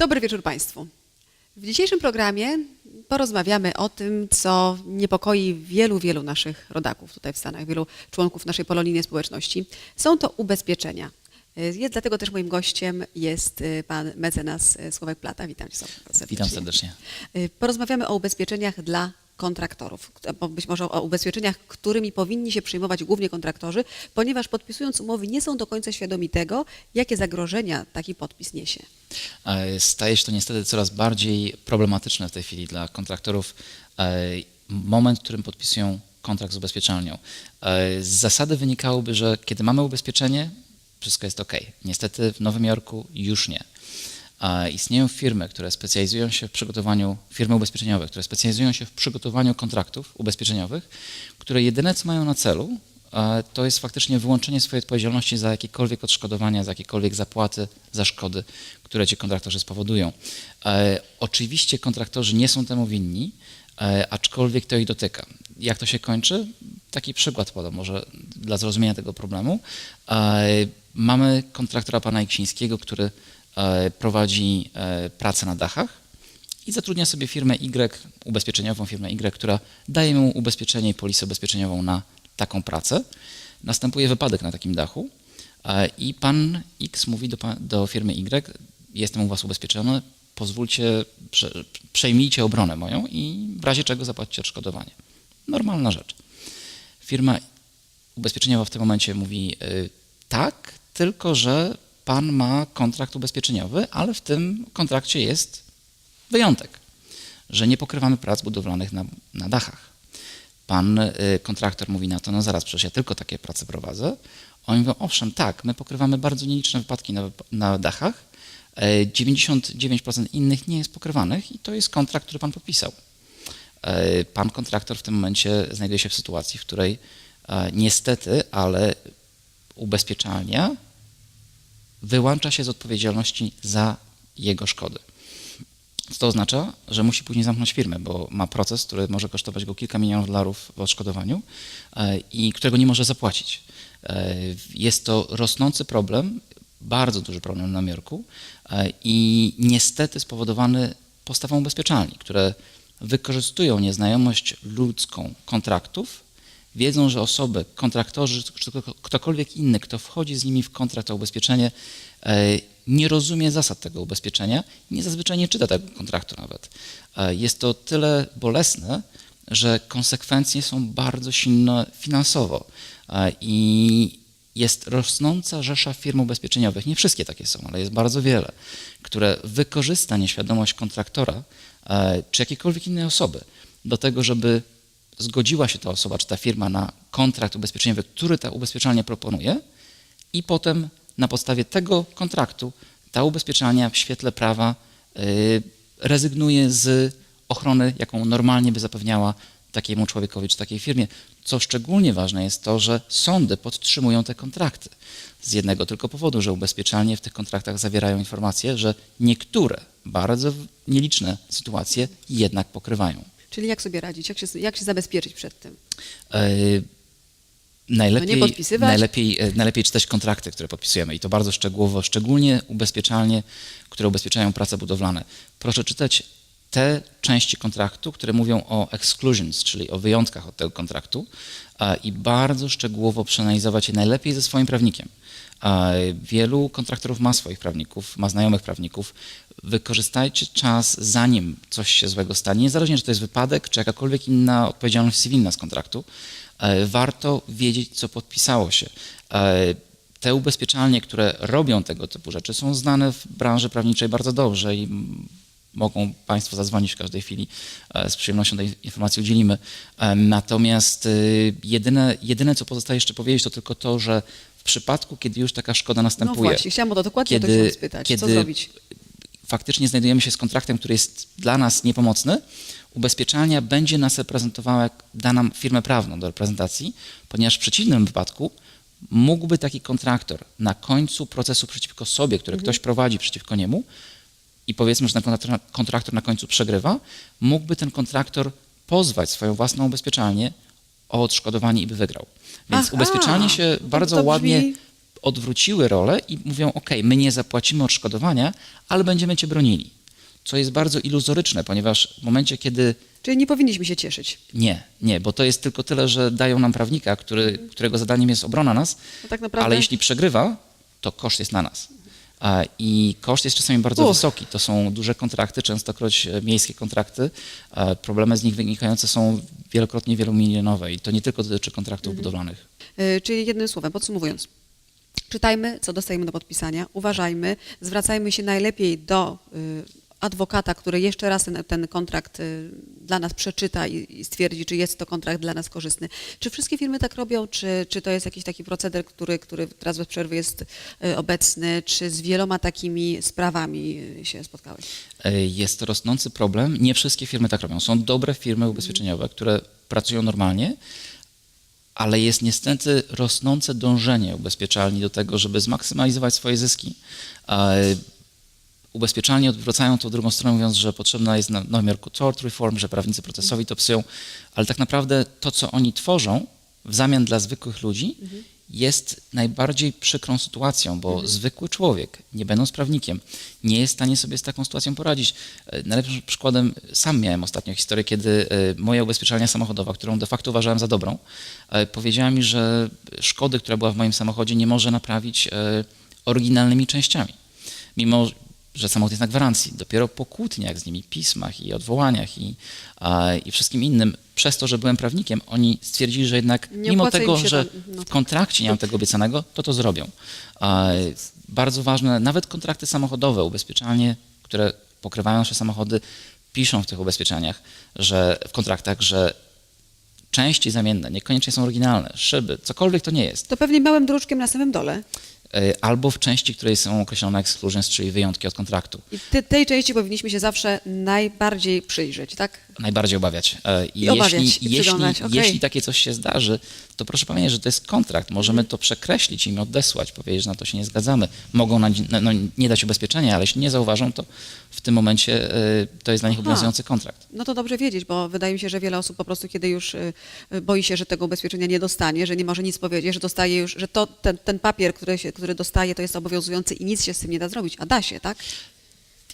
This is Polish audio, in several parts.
Dobry wieczór Państwu. W dzisiejszym programie porozmawiamy o tym, co niepokoi wielu, wielu naszych rodaków tutaj w Stanach, wielu członków naszej polonijnej społeczności. Są to ubezpieczenia. Jest, dlatego też moim gościem jest y, pan mecenas y, Sławek Plata. Witam cię serdecznie. Witam serdecznie. Y, Porozmawiamy o ubezpieczeniach dla kontraktorów, być może o ubezpieczeniach, którymi powinni się przyjmować głównie kontraktorzy, ponieważ podpisując umowy nie są do końca świadomi tego, jakie zagrożenia taki podpis niesie. E, Staje się to niestety coraz bardziej problematyczne w tej chwili dla kontraktorów. E, Moment, w którym podpisują kontrakt z ubezpieczalnią. E, Z zasady wynikałoby, że kiedy mamy ubezpieczenie, wszystko jest ok. Niestety w Nowym Jorku już nie. Istnieją firmy, które specjalizują się w przygotowaniu, firmy ubezpieczeniowe, które specjalizują się w przygotowaniu kontraktów ubezpieczeniowych, które jedyne co mają na celu, e, to jest faktycznie wyłączenie swojej odpowiedzialności za jakiekolwiek odszkodowania, za jakiekolwiek zapłaty za szkody, które ci kontraktorzy spowodują. E, Oczywiście kontraktorzy nie są temu winni, e, aczkolwiek to ich dotyka. Jak to się kończy? Taki przykład podam może dla zrozumienia tego problemu. Mamy kontraktora pana Iksińskiego, który prowadzi e, pracę na dachach i zatrudnia sobie firmę Y, ubezpieczeniową firmę Y, która daje mu ubezpieczenie i polisę ubezpieczeniową na taką pracę. Następuje wypadek na takim dachu e, i pan X mówi do, do firmy Y, jestem u was ubezpieczony, pozwólcie, prze, przejmijcie obronę moją i w razie czego zapłacicie odszkodowanie. Normalna rzecz. Firma ubezpieczeniowa w tym momencie mówi tak, tylko że pan ma kontrakt ubezpieczeniowy, ale w tym kontrakcie jest wyjątek, że nie pokrywamy prac budowlanych na, na dachach. Pan y, kontraktor mówi na to, no zaraz, przecież ja tylko takie prace prowadzę. Oni mówią, owszem, tak, my pokrywamy bardzo nieliczne wypadki na, na dachach, e, 99% innych nie jest pokrywanych i to jest kontrakt, który pan podpisał. E, Pan kontraktor w tym momencie znajduje się w sytuacji, w której e, niestety, ale ubezpieczalnia wyłącza się z odpowiedzialności za jego szkody. Co to oznacza? Że musi później zamknąć firmę, bo ma proces, który może kosztować go kilka milionów dolarów w odszkodowaniu e, i którego nie może zapłacić. E, Jest to rosnący problem, bardzo duży problem Nowym Jorku e, i niestety spowodowany postawą ubezpieczalni, które wykorzystują nieznajomość ludzką kontraktów, wiedzą, że osoby, kontraktorzy, czy kto- ktokolwiek inny, kto wchodzi z nimi w kontrakt o ubezpieczenie, e, nie rozumie zasad tego ubezpieczenia, nie zazwyczaj nie czyta tego kontraktu nawet. E, Jest to tyle bolesne, że konsekwencje są bardzo silne finansowo E, i jest rosnąca rzesza firm ubezpieczeniowych, nie wszystkie takie są, ale jest bardzo wiele, które wykorzysta nieświadomość kontraktora czy jakiejkolwiek innej osoby do tego, żeby zgodziła się ta osoba czy ta firma na kontrakt ubezpieczeniowy, który ta ubezpieczalnia proponuje i potem na podstawie tego kontraktu ta ubezpieczalnia w świetle prawa y, rezygnuje z ochrony, jaką normalnie by zapewniała takiemu człowiekowi czy takiej firmie. Co szczególnie ważne jest to, że sądy podtrzymują te kontrakty. Z jednego tylko powodu, że ubezpieczalnie w tych kontraktach zawierają informacje, że niektóre, bardzo nieliczne sytuacje jednak pokrywają. Czyli jak sobie radzić, jak się, jak się zabezpieczyć przed tym? E, Najlepiej, No najlepiej, e, najlepiej czytać kontrakty, które podpisujemy i to bardzo szczegółowo, szczególnie ubezpieczalnie, które ubezpieczają prace budowlane. Proszę czytać te części kontraktu, które mówią o exclusions, czyli o wyjątkach od tego kontraktu i bardzo szczegółowo przeanalizować je najlepiej ze swoim prawnikiem. Wielu kontraktorów ma swoich prawników, ma znajomych prawników. Wykorzystajcie czas, zanim coś się złego stanie, niezależnie czy to jest wypadek, czy jakakolwiek inna odpowiedzialność cywilna z kontraktu. Warto wiedzieć, co podpisało się. Te ubezpieczalnie, które robią tego typu rzeczy, są znane w branży prawniczej bardzo dobrze i mogą Państwo zadzwonić w każdej chwili. E, Z przyjemnością tej informacji udzielimy. E, Natomiast e, jedyne, jedyne, co pozostaje jeszcze powiedzieć, to tylko to, że w przypadku, kiedy już taka szkoda No następuje, właśnie, chciałam o to dokładnie to Kiedy- chciałam spytać. Co kiedy- zrobić? faktycznie znajdujemy się z kontraktem, który jest dla nas niepomocny, ubezpieczalnia będzie nas reprezentowała, da nam firmę prawną do reprezentacji, ponieważ w przeciwnym wypadku mógłby taki kontraktor na końcu procesu przeciwko sobie, który ktoś prowadzi przeciwko niemu i powiedzmy, że ten kontraktor, na końcu przegrywa, mógłby ten kontraktor pozwać swoją własną ubezpieczalnię o odszkodowanie i by wygrał. Więc Aha, ubezpieczalnie się bardzo to ładnie brzmi- odwróciły rolę i mówią: OK, my nie zapłacimy odszkodowania, ale będziemy cię bronili. Co jest bardzo iluzoryczne, ponieważ w momencie, kiedy Czyli nie powinniśmy się cieszyć. nie, nie, bo to jest tylko tyle, że dają nam prawnika, który, którego zadaniem jest obrona nas, No tak naprawdę. ale jeśli przegrywa, to koszt jest na nas. I koszt jest czasami bardzo Uch. wysoki. To są duże kontrakty, częstokroć e, miejskie kontrakty. A Problemy z nich wynikające są wielokrotnie wielomilionowe i to nie tylko dotyczy kontraktów budowlanych. Y, Czyli jednym słowem, podsumowując. Czytajmy, co dostajemy do podpisania, uważajmy, zwracajmy się najlepiej do y, adwokata, który jeszcze raz ten, ten kontrakt y, dla nas przeczyta i, i stwierdzi, czy jest to kontrakt dla nas korzystny. Czy wszystkie firmy tak robią, czy, czy to jest jakiś taki proceder, który, który teraz bez przerwy jest y, obecny, czy z wieloma takimi sprawami y, się spotkałeś? E, Jest to rosnący problem. Nie wszystkie firmy tak robią. Są dobre firmy ubezpieczeniowe, które pracują normalnie, ale jest niestety rosnące dążenie ubezpieczalni do tego, żeby zmaksymalizować swoje zyski. Ubezpieczalnie odwracają to w drugą stronę, mówiąc, że potrzebna jest na- normiar tort reform, że prawnicy procesowi to psują, ale tak naprawdę to, co oni tworzą w zamian dla zwykłych ludzi, jest najbardziej przykrą sytuacją, bo zwykły człowiek, nie będąc prawnikiem, nie jest w stanie sobie z taką sytuacją poradzić. E, Najlepszym przykładem, sam miałem ostatnio historię, kiedy e, moja ubezpieczalnia samochodowa, którą de facto uważałem za dobrą, e, powiedziała mi, że szkody, która była w moim samochodzie, nie może naprawić oryginalnymi częściami. Mimo, że samochód jest na gwarancji. Dopiero po kłótniach z nimi, pismach i odwołaniach i, a, i wszystkim innym, przez to, że byłem prawnikiem, oni stwierdzili, że jednak Nie mimo tego, że no w kontrakcie nie mam tego obiecanego, to to zrobią. A, bardzo ważne, nawet kontrakty samochodowe, ubezpieczalnie, które pokrywają nasze samochody, piszą w tych ubezpieczeniach, że w kontraktach, że części zamienne niekoniecznie są oryginalne, szyby, cokolwiek to nie jest. To pewnie małym druczkiem na samym dole. E, Albo w części, której są określone exclusions, czyli wyjątki od kontraktu. I ty, tej części powinniśmy się zawsze najbardziej przyjrzeć, tak? najbardziej obawiać. I, I obawiać, jeśli, i jeśli, okej. jeśli takie coś się zdarzy, to proszę pamiętać, że to jest kontrakt. Możemy to przekreślić i im odesłać, powiedzieć, że na to się nie zgadzamy. Mogą na, no, nie dać ubezpieczenia, ale jeśli nie zauważą, to w tym momencie e, to jest dla nich Aha. obowiązujący kontrakt. No to dobrze wiedzieć, bo wydaje mi się, że wiele osób po prostu, kiedy już y, y, boi się, że tego ubezpieczenia nie dostanie, że nie może nic powiedzieć, że dostaje już, że to, ten, ten papier, który, się, który dostaje, to jest obowiązujący i nic się z tym nie da zrobić. A da się, tak?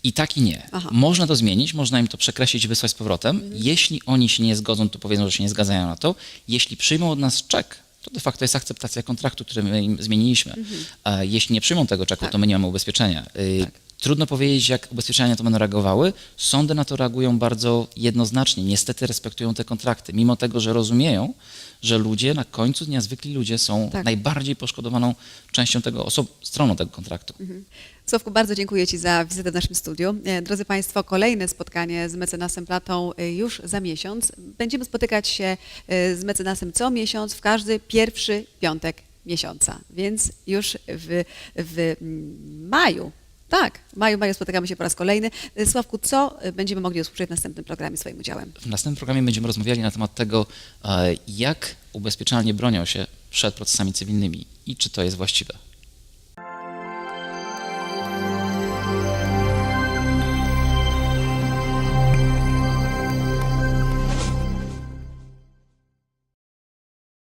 I tak i nie. Aha. Można to zmienić, można im to przekreślić i wysłać z powrotem. Jeśli oni się nie zgodzą, to powiedzą, że się nie zgadzają na to. Jeśli przyjmą od nas czek, to de facto jest akceptacja kontraktu, który my im zmieniliśmy. A jeśli nie przyjmą tego czeku, Tak. to my nie mamy ubezpieczenia. Y, Trudno powiedzieć, jak ubezpieczenia na to będą reagowały. Sądy na to reagują bardzo jednoznacznie. Niestety respektują te kontrakty, mimo tego, że rozumieją, że ludzie na końcu dnia, zwykli ludzie są Tak. najbardziej poszkodowaną częścią tego, oso- stroną tego kontraktu. Sławku, bardzo dziękuję Ci za wizytę w naszym studiu. E, Drodzy Państwo, kolejne spotkanie z mecenasem Platą e, już za miesiąc. Będziemy spotykać się e, z mecenasem co miesiąc, w każdy pierwszy piątek miesiąca, więc już w, w maju. Tak, w maju, maju spotykamy się po raz kolejny. E, Sławku, co e, będziemy mogli usłyszeć w następnym programie swoim udziałem? W następnym programie będziemy rozmawiali na temat tego, e, jak ubezpieczalnie bronią się przed procesami cywilnymi i czy to jest właściwe.